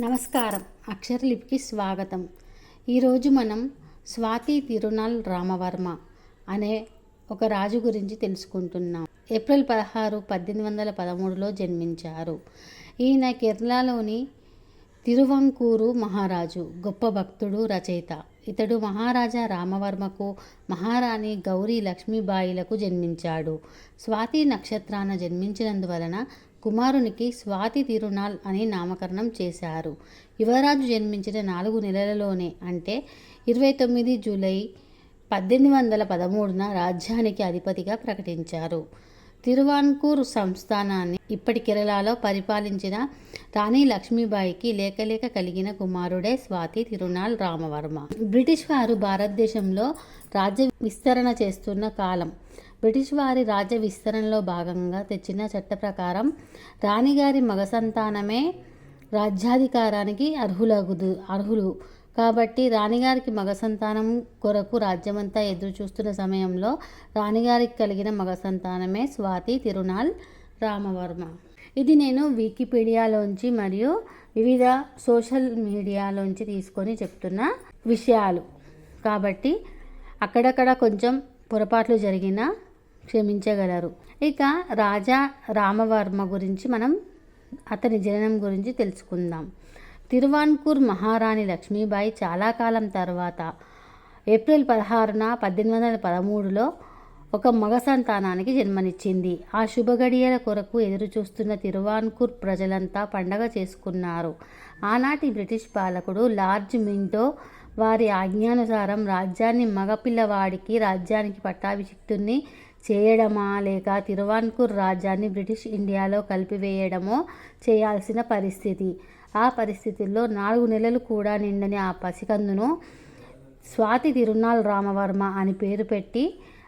నమస్కారం. అక్షరలిపికి స్వాగతం. ఈరోజు మనం స్వాతి తిరునాల్ రామవర్మ అనే ఒక రాజు గురించి తెలుసుకుంటున్నాం. ఏప్రిల్ పదహారు పద్దెనిమిది వందల పదమూడులో జన్మించారు. ఈయన కేరళలోని తిరువంకూరు మహారాజు గొప్ప భక్తుడు రచయిత. ఇతడు మహారాజా రామవర్మకు మహారాణి గౌరీ లక్ష్మీబాయిలకు జన్మించాడు. స్వాతి నక్షత్రాన జన్మించినందువలన కుమారునికి స్వాతి తిరునాల్ అని నామకరణం చేశారు. యువరాజు జన్మించిన నాలుగు నెలలలోనే అంటే ఇరవై తొమ్మిది జూలై పద్దెనిమిది వందల పదమూడున రాజ్యానికి అధిపతిగా ప్రకటించారు. తిరువాన్కూర్ సంస్థానాన్ని ఇప్పటి కేరళలో పరిపాలించిన రాణి లక్ష్మీబాయికి లేకలేక కలిగిన కుమారుడే స్వాతి తిరునాల్ రామవర్మ. బ్రిటిష్ వారు భారతదేశంలో రాజ్య విస్తరణ చేస్తున్న కాలం. బ్రిటిష్ వారి రాజ్య విస్తరణలో భాగంగా తెచ్చిన చట్ట ప్రకారం రాణిగారి మగ సంతానమే రాజ్యాధికారానికి అర్హులగుదు అర్హులు. కాబట్టి రాణిగారికి మగ సంతానం కొరకు రాజ్యమంతా ఎదురు చూస్తున్న సమయంలో రాణిగారికి కలిగిన మగ సంతానమే స్వాతి తిరునాల్ రామవర్మ. ఇది నేను వికీపీడియాలోంచి మరియు వివిధ సోషల్ మీడియాలోంచి తీసుకొని చెప్తున్న విషయాలు. కాబట్టి అక్కడక్కడ కొంచెం పొరపాట్లు జరిగినా క్షమించగలరు. ఇక రాజా రామవర్మ గురించి మనం అతని జననం గురించి తెలుసుకుందాం. తిరువాన్కూర్ మహారాణి లక్ష్మీబాయి చాలా కాలం తర్వాత ఏప్రిల్ పదహారున పద్దెనిమిది వందల పదమూడులో ఒక మగ సంతానానికి జన్మనిచ్చింది. ఆ శుభగడియల కొరకు ఎదురు చూస్తున్న తిరువాన్కూర్ ప్రజలంతా పండగ చేసుకున్నారు. ఆనాటి బ్రిటిష్ పాలకుడు లార్జ్ మింటో వారి ఆజ్ఞానుసారం రాజ్యాన్ని మగపిల్లవాడికి రాజ్యానికి పట్టాభిషిక్తుని చేయడమా లేక తిరువాన్కూర్ రాజ్యాన్ని బ్రిటిష్ ఇండియాలో కలిపివేయడమో చేయాల్సిన పరిస్థితి. ఆ పరిస్థితుల్లో నాలుగు నెలలు కూడా నిండని ఆ పసికందును స్వాతి తిరునాల్ రామవర్మ అని పేరు పెట్టి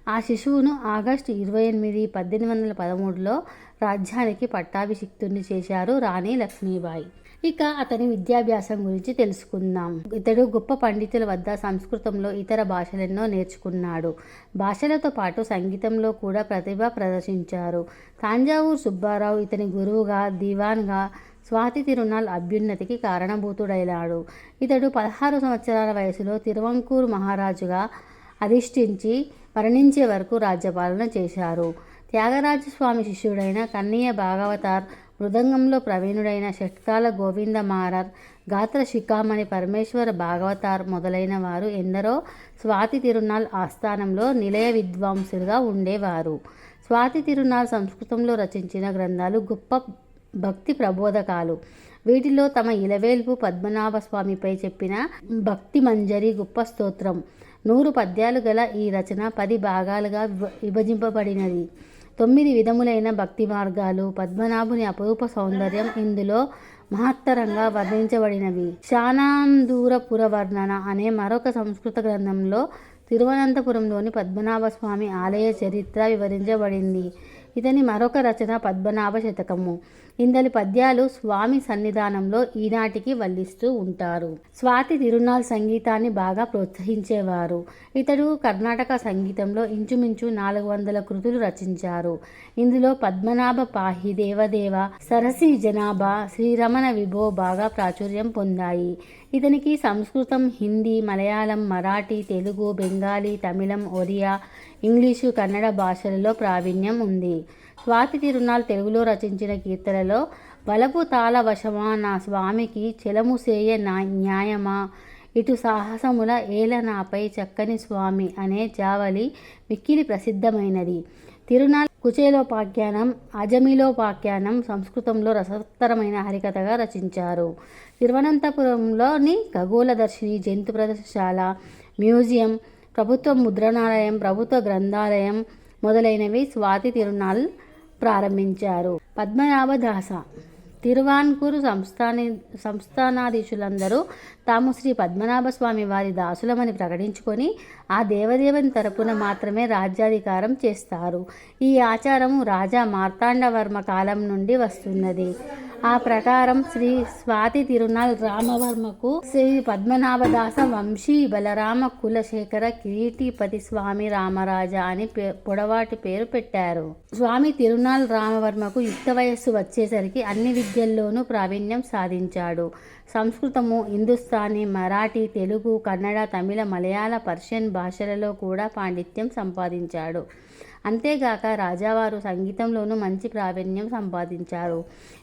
ఆ శిశువును ఆగస్టు ఇరవై ఎనిమిది పద్దెనిమిది వందల పదమూడులో రాజ్యానికి పట్టాభిషిక్తుని చేశారు రాణి లక్ష్మీబాయి. ఇక అతని విద్యాభ్యాసం గురించి తెలుసుకుందాం. ఇతడు గొప్ప పండితుల వద్ద సంస్కృతంలో ఇతర భాషలెన్నో నేర్చుకున్నాడు. భాషలతో పాటు సంగీతంలో కూడా ప్రతిభ ప్రదర్శించారు. తాంజావూరు సుబ్బారావు ఇతని గురువుగా దివాన్గా స్వాతి తిరునాల్ అభ్యున్నతికి కారణభూతుడైనాడు. ఇతడు పదహారు సంవత్సరాల వయసులో తిరువంకూరు మహారాజుగా అధిష్ఠించి మరణించే వరకు రాజ్యపాలన చేశారు. త్యాగరాజస్వామి శిష్యుడైన కన్నయ్య భాగవతార్ మృదంగంలో ప్రవీణుడైన షట్కాల గోవింద మారర్ గాత్ర శిఖామణి పరమేశ్వర భాగవతార్ మొదలైన వారు ఎందరో స్వాతి తిరునాల్ ఆస్థానంలో నిలయ విద్వాంసులుగా ఉండేవారు. స్వాతి తిరునాల్ సంస్కృతంలో రచించిన గ్రంథాలు గొప్ప భక్తి ప్రబోధకాలు. వీటిలో తమ ఇలవేల్పు పద్మనాభ స్వామిపై చెప్పిన భక్తి మంజరి గొప్ప స్తోత్రం. నూరు పద్యాలు గల ఈ రచన పది భాగాలుగా విభజింపబడినది. తొమ్మిది విధములైన భక్తి మార్గాలు పద్మనాభుని అపరూప సౌందర్యం ఇందులో మహత్తరంగా వర్ణించబడినవి. శానాందూరపుర వర్ణన అనే మరొక సంస్కృత గ్రంథంలో తిరువనంతపురంలోని పద్మనాభ స్వామి ఆలయ చరిత్ర వివరించబడింది. ఇతని మరొక రచన పద్మనాభ శతకము. ఇందలి పద్యాలు స్వామి సన్నిధానంలో ఈనాటికి వల్లిస్తూ ఉంటారు. స్వాతి తిరునాల్ సంగీతాన్ని బాగా ప్రోత్సహించేవారు. ఇతడు కర్ణాటక సంగీతంలో ఇంచుమించు నాలుగు వందల కృతులు రచించారు. ఇందులో పద్మనాభ పాహి దేవదేవ సరసి జనాభా శ్రీరమణ విభో బాగా ప్రాచుర్యం పొందాయి. ఇతనికి సంస్కృతం హిందీ మలయాళం మరాఠీ తెలుగు బెంగాలీ తమిళం ఒరియా ఇంగ్లీషు కన్నడ భాషలలో ప్రావీణ్యం ఉంది. స్వాతి తిరునాల్ తెలుగులో రచించిన కీర్తనలో బలపు తాళ వశమా నా స్వామికి చెలముసేయ నా న్యాయమా? ఇటు సాహసముల ఏల నాపై చక్కని స్వామి అనే జావలి మిక్కిలి ప్రసిద్ధమైనది. తిరునాల్ కుచేలోపాఖ్యానం అజమిలోపాఖ్యానం సంస్కృతంలో రసోత్తరమైన హరికథగా రచించారు. తిరువనంతపురంలోని ఖగోళదర్శిని జంతు ప్రదర్శనశాల మ్యూజియం ప్రభుత్వ ముద్రణాలయం ప్రభుత్వ గ్రంథాలయం మొదలైనవి స్వాతి తిరునాల్ ప్రారంభించారు. పద్మనాభదాస. తిరువాన్కూరు సంస్థాని సంస్థానాధీశులందరూ తాము శ్రీ పద్మనాభ స్వామి వారి దాసులమని ప్రకటించుకొని ఆ దేవదేవుని తరపున మాత్రమే రాజ్యాధికారం చేస్తారు. ఈ ఆచారం రాజా మార్తాండవర్మ కాలం నుండి వస్తున్నది. ఆ ప్రకారం శ్రీ స్వాతి తిరునాల్ రామవర్మకు శ్రీ పద్మనాభదాస వంశీ బలరామ కులశేఖర కిరీటిపతి స్వామి రామరాజ అని పే- పొడవాటి పేరు పెట్టారు. స్వామి తిరునాల్ రామవర్మకు యుక్త వయస్సు వచ్చేసరికి అన్ని విద్యల్లోనూ ప్రావీణ్యం సాధించాడు. సంస్కృతము హిందుస్థానీ మరాఠీ తెలుగు కన్నడ తమిళ మలయాళ పర్షియన్ భాషలలో కూడా పాండిత్యం సంపాదించాడు. అంతేగాక రాజావారు సంగీతంలోనూ మంచి ప్రావీణ్యం సంపాదించారు.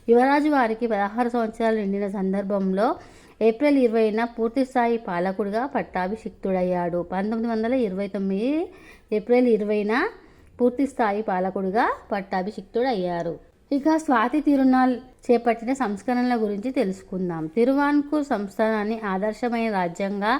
యువరాజు వారికి పదహారు సంవత్సరాలు నిండిన సందర్భంలో ఏప్రిల్ ఇరవైన పూర్తిస్థాయి పాలకుడిగా పట్టాభిషిక్తుడయ్యాడు. పంతొమ్మిది వందల ఇరవై తొమ్మిది ఏప్రిల్ ఇరవైన పూర్తిస్థాయి పాలకుడిగా పట్టాభిషిక్తుడయ్యారు. ఇక స్వాతి తిరునాల్ చేపట్టిన సంస్కరణల గురించి తెలుసుకుందాం. తిరువాన్కూర్ సంస్థానాన్ని ఆదర్శమైన రాజ్యంగా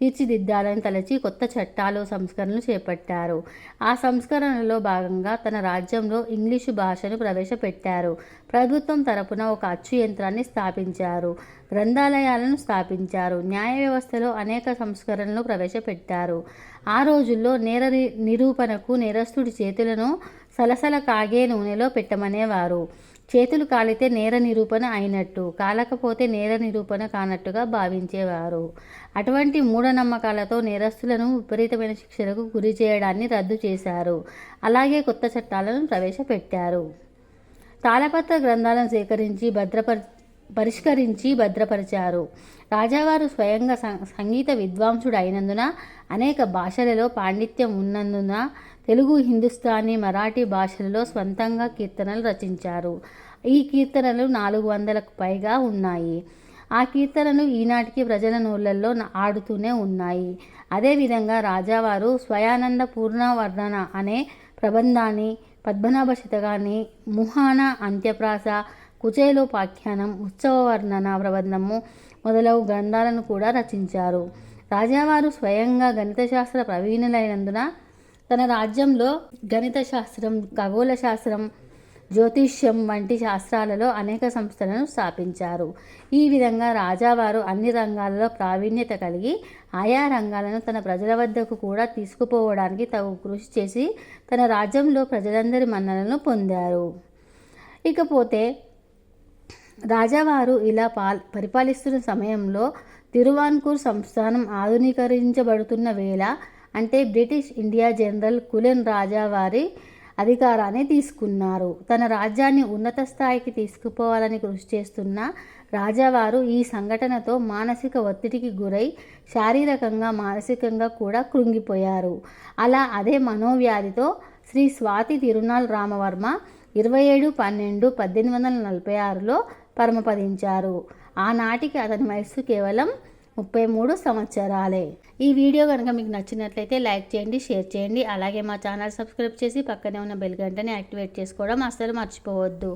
తీర్చిదిద్దాలని తలచి కొత్త చట్టాలు సంస్కరణలు చేపట్టారు. ఆ సంస్కరణలో భాగంగా తన రాజ్యంలో ఇంగ్లీషు భాషను ప్రవేశపెట్టారు. ప్రభుత్వం తరపున ఒక అచ్చు యంత్రాన్ని స్థాపించారు. గ్రంథాలయాలను స్థాపించారు. న్యాయ వ్యవస్థలో అనేక సంస్కరణలు ప్రవేశపెట్టారు. ఆ రోజుల్లో నేర నిరూపణకు నేరస్తుడి చేతులను సలసల కాగే నూనెలో పెట్టమనేవారు. చేతులు కాలితే నేర నిరూపణ అయినట్టు కాలకపోతే నేర నిరూపణ కానట్టుగా భావించేవారు. అటువంటి మూఢనమ్మకాలతో నేరస్తులను విపరీతమైన శిక్షలకు గురి చేయడాన్ని రద్దు చేశారు. అలాగే కొత్త చట్టాలను ప్రవేశపెట్టారు. తాళపత్ర గ్రంథాలను సేకరించి భద్రపర పరిష్కరించి భద్రపరిచారు. రాజావారు స్వయంగా సం- సంగీత విద్వాంసుడు అయినందున అనేక భాషలలో పాండిత్యం ఉన్నందున తెలుగు హిందుస్థానీ మరాఠీ భాషలలో స్వంతంగా కీర్తనలు రచించారు. ఈ కీర్తనలు నాలుగు వందలకు పైగా ఉన్నాయి. ఆ కీర్తనలు ఈనాటికి ప్రజల నూళ్ళల్లో ఆడుతూనే ఉన్నాయి. అదేవిధంగా రాజావారు స్వయానంద పూర్ణవర్ణన అనే ప్రబంధాన్ని పద్మనాభ శతకాన్ని ముహాన అంత్యప్రాస కుచేలోపాఖ్యానం ఉత్సవ వర్ణన ప్రబంధము మొదలగు గ్రంథాలను కూడా రచించారు. రాజావారు స్వయంగా గణిత శాస్త్ర ప్రవీణులైనందున తన రాజ్యంలో గణిత శాస్త్రం ఖగోళ శాస్త్రం జ్యోతిష్యం వంటి శాస్త్రాలలో అనేక సంస్థలను స్థాపించారు. ఈ విధంగా రాజావారు అన్ని రంగాలలో ప్రావీణ్యత కలిగి ఆయా రంగాలను తన ప్రజల వద్దకు కూడా తీసుకుపోవడానికి తగు కృషి చేసి తన రాజ్యంలో ప్రజలందరి మన్ననలను పొందారు. ఇకపోతే రాజావారు ఇలా పాల్ పరిపాలిస్తున్న సమయంలో తిరువాన్కూర్ సంస్థానం ఆధునీకరించబడుతున్న వేళ అంటే బ్రిటిష్ ఇండియా జనరల్ కులెన్ రాజావారి అధికారాన్ని తీసుకున్నారు. తన రాజ్యాన్ని ఉన్నత స్థాయికి తీసుకుపోవాలని కృషి చేస్తున్న రాజావారు ఈ సంఘటనతో మానసిక ఒత్తిడికి గురై శారీరకంగా మానసికంగా కూడా కృంగిపోయారు. అలా అదే మనోవ్యాధితో శ్రీ స్వాతి తిరునాల్ రామవర్మ ఇరవై ఏడు పన్నెండు పద్దెనిమిది వందల నలభై ఆరులో పరమపదించారు. ఆనాటికి అతని వయస్సు కేవలం ముప్పై మూడు సంవత్సరాలే. ఈ వీడియో కనుక మీకు నచ్చినట్లయితే లైక్ చేయండి షేర్ చేయండి. అలాగే మా ఛానల్ సబ్స్క్రైబ్ చేసి పక్కనే ఉన్న బెల్ గంటని యాక్టివేట్ చేసుకోవడం అస్సలు మర్చిపోవద్దు.